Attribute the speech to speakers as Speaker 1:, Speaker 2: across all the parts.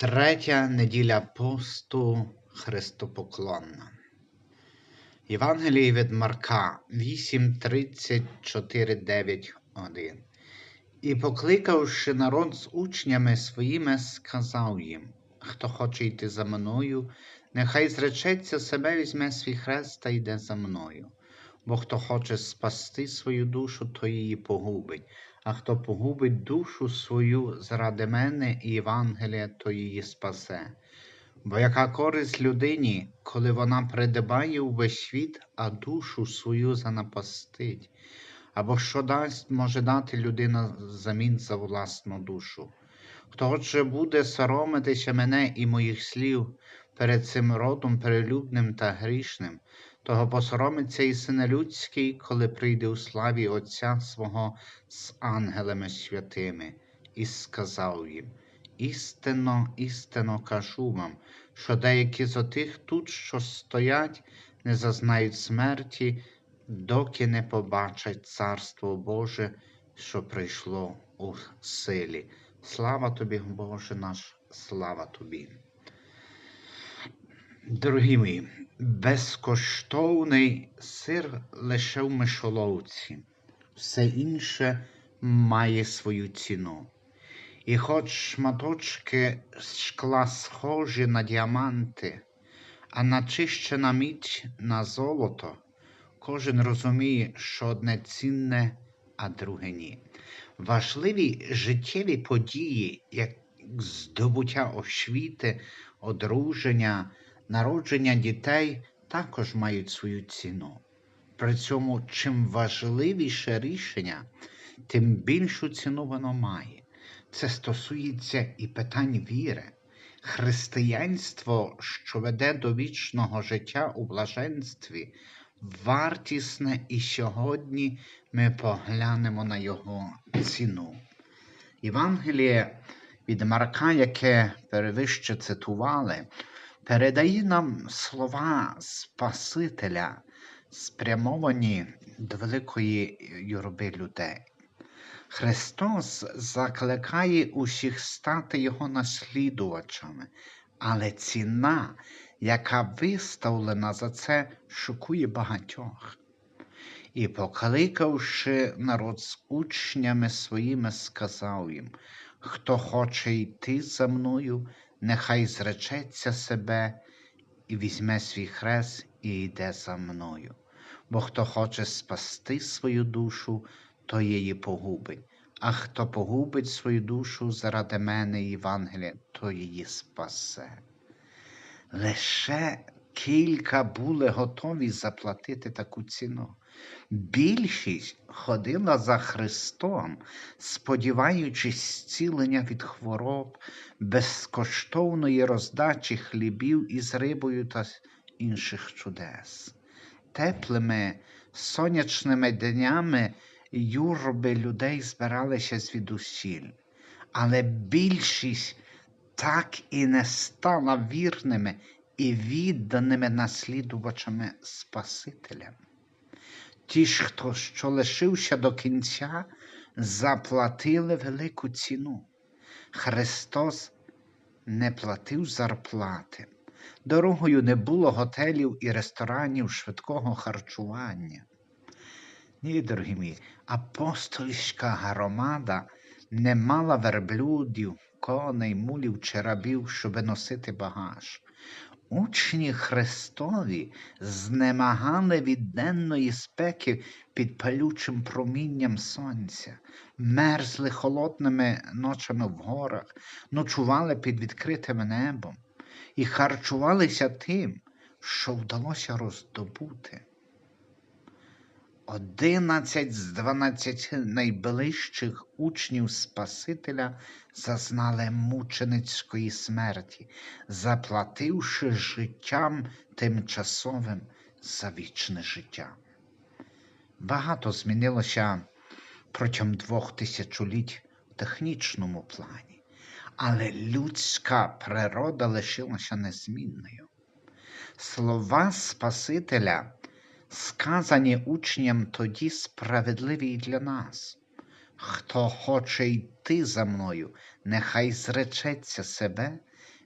Speaker 1: Третя неділя посту Христопоклонна. Євангеліє від Марка 8, 34, 9, 1. І, покликавши народ з учнями своїми, сказав їм: Хто хоче йти за мною, нехай зречеться себе, візьме свій хрест та йде за мною. Бо хто хоче спасти свою душу, то її погубить, а хто погубить душу свою заради мене і Євангелія, то її спасе. Бо яка користь людині, коли вона придбає увесь світ, а душу свою занапастить? Або що дасть може дати людина замін за власну душу? Хто отже буде соромитися мене і моїх слів перед цим родом перелюбним та грішним, того посоромиться і сина людський, коли прийде у славі Отця свого з ангелами святими, і сказав їм: Істинно, істинно кажу вам, що деякі з отих тут, що стоять, не зазнають смерті, доки не побачать Царство Боже, що прийшло у силі. Слава тобі, Боже наш, слава тобі. Дорогі мої, безкоштовний сир лише в мишоловці, все інше має свою ціну. І хоч шматочки шкла схожі на діаманти, а начищена мідь на золото, кожен розуміє, що одне цінне, а друге ні. Важливі життєві події, як здобуття освіти, одруження, народження дітей, також мають свою ціну. При цьому, чим важливіше рішення, тим більшу ціну воно має. Це стосується і питань віри. Християнство, що веде до вічного життя у блаженстві, вартісне і сьогодні ми поглянемо на його ціну. Євангеліє від Марка, яке перевище цитували, передає нам слова Спасителя, спрямовані до великої юрби людей. Христос закликає усіх стати Його наслідувачами, але ціна, яка виставлена за це, шокує багатьох. І, покликавши народ з учнями своїми, сказав їм, хто хоче йти за мною, нехай зречеться себе і візьме свій хрест і йде за мною. Бо хто хоче спасти свою душу, то її погубить, а хто погубить свою душу заради мене Євангелія, то її спасе. Лише кілька були готові заплатити таку ціну. Більшість ходила за Христом, сподіваючись зцілення від хвороб, безкоштовної роздачі хлібів із рибою та інших чудес. Теплими сонячними днями юрби людей збиралися звідусіль, але більшість так і не стала вірними і відданими наслідувачами Спасителя. Ті ж, хто що лишився до кінця, заплатили велику ціну. Христос не платив зарплати. Дорогою не було готелів і ресторанів швидкого харчування. Ні, дорогі мої, апостольська громада не мала верблюдів, коней, мулів чи рабів, щоб носити багаж. Учні Христові знемагали від денної спеки під палючим промінням сонця, мерзли холодними ночами в горах, ночували під відкритим небом і харчувалися тим, що вдалося роздобути. Одинадцять з дванадцяти найближчих учнів Спасителя зазнали мученицької смерті, заплативши життям тимчасовим за вічне життя. Багато змінилося протягом двох тисячоліть в технічному плані, але людська природа лишилася незмінною. Слова Спасителя сказані учням тоді справедливі для нас. Хто хоче йти за мною, нехай зречеться себе,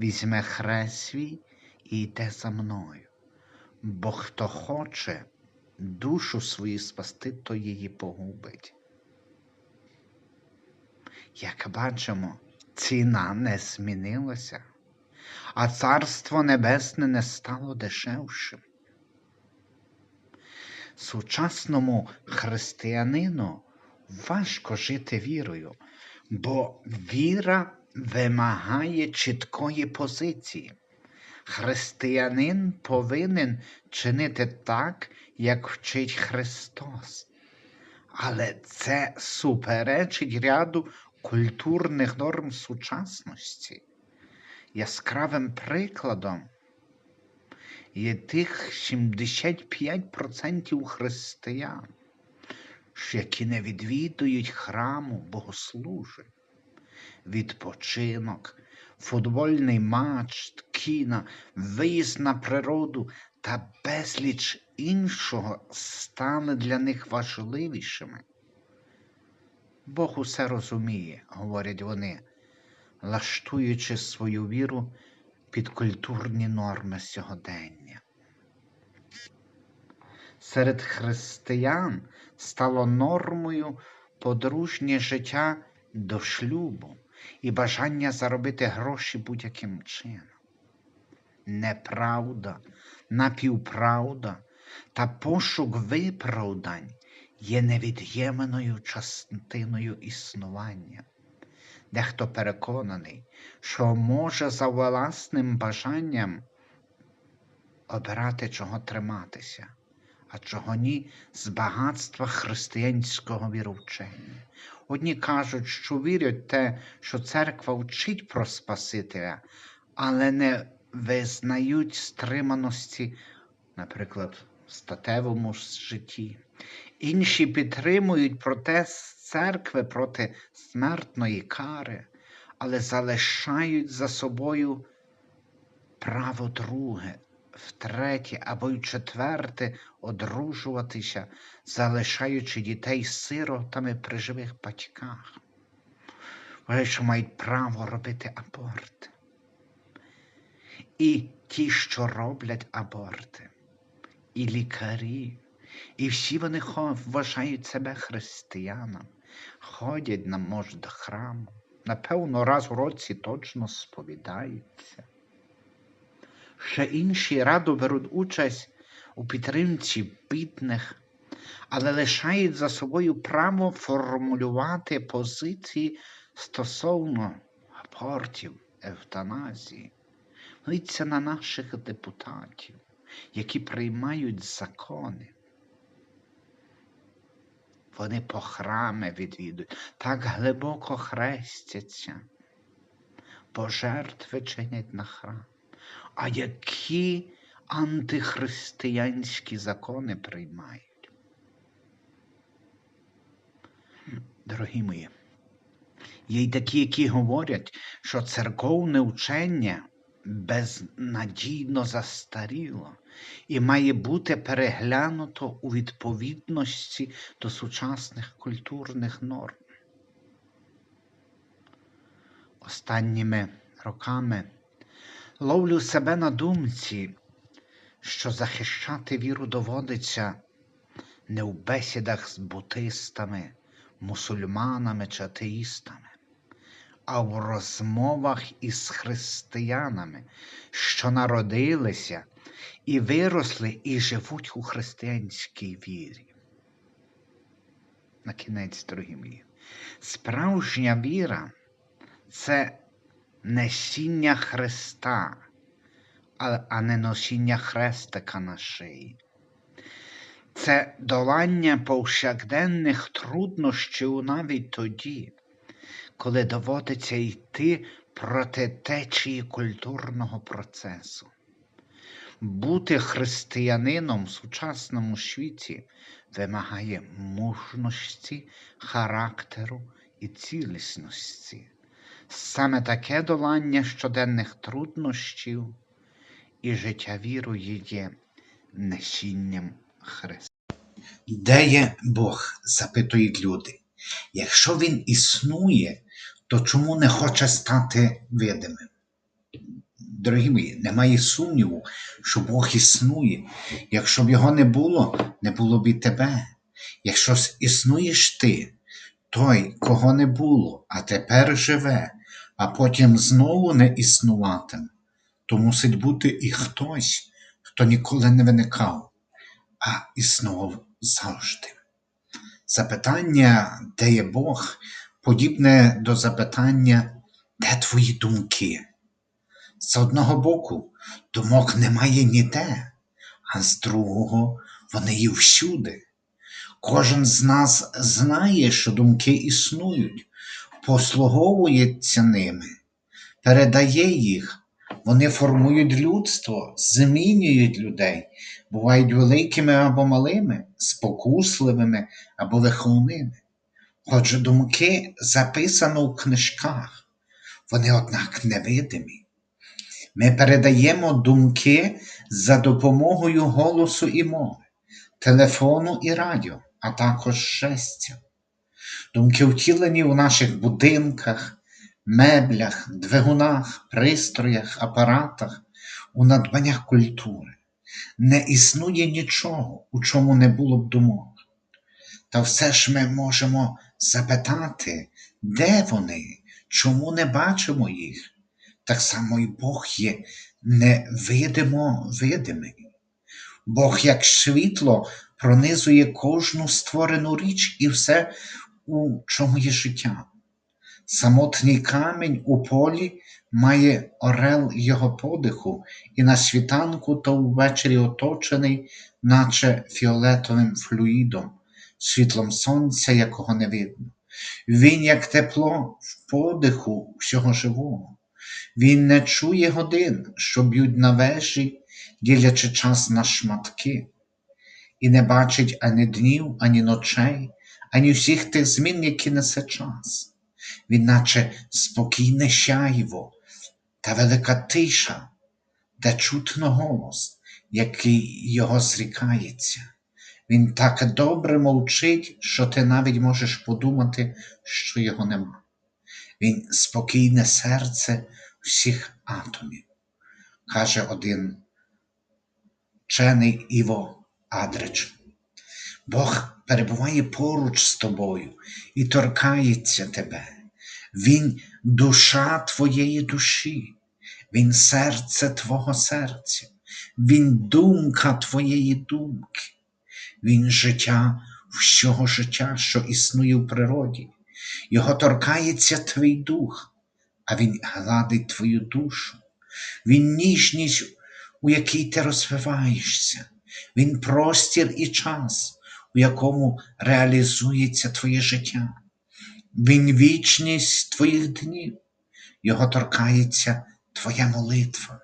Speaker 1: візьме хрест свій і йде за мною. Бо хто хоче душу свою спасти, то її погубить. Як бачимо, ціна не змінилася, а царство небесне не стало дешевшим. Сучасному християнину важко жити вірою, бо віра вимагає чіткої позиції. Християнин повинен чинити так, як вчить Христос. Але це суперечить ряду культурних норм сучасності. Яскравим прикладом є тих 75% християн, які не відвідують храму богослужень, відпочинок, футбольний матч, кіно, виїзд на природу та безліч іншого стали для них важливішими. Бог усе розуміє, говорять вони, лаштуючи свою віру під культурні норми сьогодення. Серед християн стало нормою подружнє життя до шлюбу і бажання заробити гроші будь-яким чином. Неправда, напівправда та пошук виправдань є невід'ємною частиною існування. Дехто переконаний, що може за власним бажанням обирати, чого триматися, а чого ні з багатства християнського віровчення. Одні кажуть, що вірять те, що церква вчить про Спасителя, але не визнають стриманості, наприклад, в статевому житті. Інші підтримують протест церкви проти смертної кари, але залишають за собою право друге, втретє або й четверте одружуватися, залишаючи дітей сиротами при живих батьках. Вони що мають право робити аборти. І ті, що роблять аборти, і лікарі, і всі вони вважають себе християнами, ходять на може до храму, напевно, раз у році точно сповідаються. Ще інші радо беруть участь у підтримці бідних, але лишають за собою право формулювати позиції стосовно абортів, евтаназії. Глиться на наших депутатів, які приймають закони. Вони по храми відвідують, так глибоко хрестяться, пожертви чинять на храм. А які антихристиянські закони приймають? Дорогі мої, є й такі, які говорять, що церковне учення безнадійно застаріло і має бути переглянуто у відповідності до сучасних культурних норм. Останніми роками ловлю себе на думці, що захищати віру доводиться не в бесідах з буддистами, мусульманами чи атеїстами, а в розмовах із християнами, що народилися і виросли і живуть у християнській вірі. На кінець, дорогі мої, справжня віра це несіння Христа, а не носіння хрестика на шиї. Це долання повсякденних труднощів навіть тоді, коли доводиться йти проти течії культурного процесу. Бути християнином в сучасному світі вимагає мужності, характеру і цілісності. Саме таке долання щоденних труднощів і життя вірою є несінням Христа. Де є Бог? запитують люди. Якщо Він існує, то чому не хоче стати видимим? Дорогі мої, немає сумніву, що Бог існує. Якщо б його не було, не було б і тебе. Якщо існуєш ти, той, кого не було, а тепер живе, а потім знову не існуватиме, то мусить бути і хтось, хто ніколи не виникав, а існував завжди. Запитання, де є Бог, подібне до запитання, де твої думки? З одного боку, думок немає ніде, а з другого вони є всюди. Кожен з нас знає, що думки існують, послуговується ними, передає їх, вони формують людство, змінюють людей, бувають великими або малими, спокусливими або лиховними. Отже, думки записано в книжках, вони, однак, невидимі. Ми передаємо думки за допомогою голосу і мови, телефону і радіо, а також жестів. Думки втілені в наших будинках, меблях, двигунах, пристроях, апаратах, у надбаннях культури. Не існує нічого, у чому не було б думок. Та все ж ми можемо запитати, де вони, чому не бачимо їх. Так само і Бог є невидимо видимий. Бог, як світло, пронизує кожну створену річ і все, у чому є життя. Самотній камінь у полі має орел його подиху, і на світанку то ввечері оточений, наче фіолетовим флюїдом, світлом сонця, якого не видно. Він, як тепло в подиху всього живого. Він не чує годин, що б'ють на вежі, ділячи час на шматки, і не бачить ані днів, ані ночей, ані всіх тих змін, які несе час. Він наче спокійне сяйво та велика тиша, де чутно голос, який його зрікається. Він так добре мовчить, що ти навіть можеш подумати, що його нема. Він спокійне серце всіх атомів, каже один вчений Іво Адрич. Бог перебуває поруч з тобою і торкається тебе. Він душа твоєї душі, Він серце твого серця, Він думка твоєї думки, Він життя всього життя, що існує в природі. Його торкається твій дух, а Він гладить твою душу. Він ніжність, у якій ти розвиваєшся, Він простір і час, у якому реалізується твоє життя. Він вічність твоїх днів, Його торкається твоя молитва,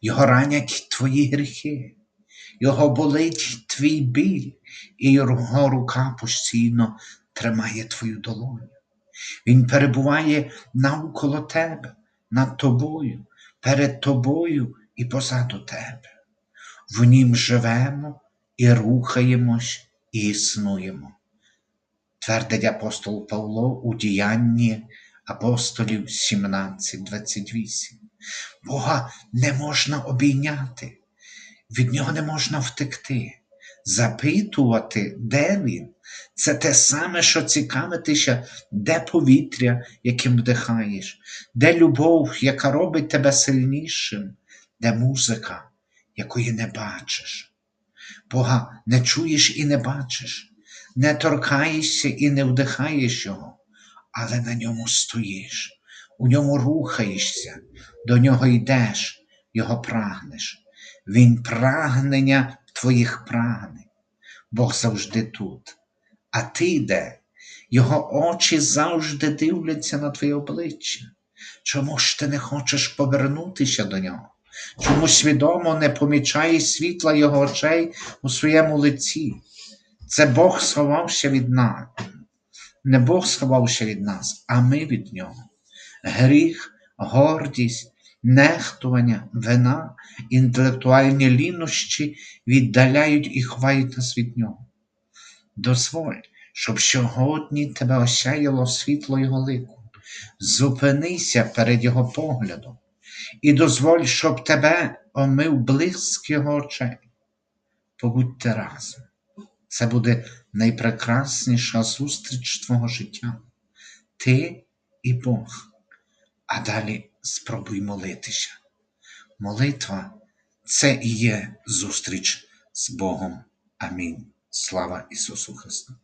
Speaker 1: Його ранять твої гріхи, Його болить твій біль, і Його рука постійно тримає твою долоню. Він перебуває навколо тебе, над тобою, перед тобою і позаду тебе. В нім живемо і рухаємось і існуємо. Твердить апостол Павло у діянні апостолів 17:28. Бога не можна обійняти, від нього не можна втекти. Запитувати, де він, це те саме, що цікавитися, де повітря, яким вдихаєш, де любов, яка робить тебе сильнішим, де музика, якої не бачиш. Бога не чуєш і не бачиш, не торкаєшся і не вдихаєш його, але на ньому стоїш, у ньому рухаєшся, до нього йдеш, його прагнеш. Він прагнення твоїх прагнень. Бог завжди тут. А ти де? Його очі завжди дивляться на твоє обличчя. Чому ж ти не хочеш повернутися до нього? Чому свідомо не помічаєш світла його очей у своєму лиці? Це Бог сховався від нас. Не Бог сховався від нас, а ми від нього. Гріх, гордість, нехтування, вина, інтелектуальні лінощі віддаляють і ховають нас від нього. Дозволь, щоб сьогодні тебе осяяло світло його лику. Зупинися перед його поглядом. І дозволь, щоб тебе омив блиск його очей. Побудьте разом. Це буде найпрекрасніша зустріч твого життя. Ти і Бог. А далі спробуй молитися. Молитва це і є зустріч з Богом. Амінь. Слава Ісусу Христу!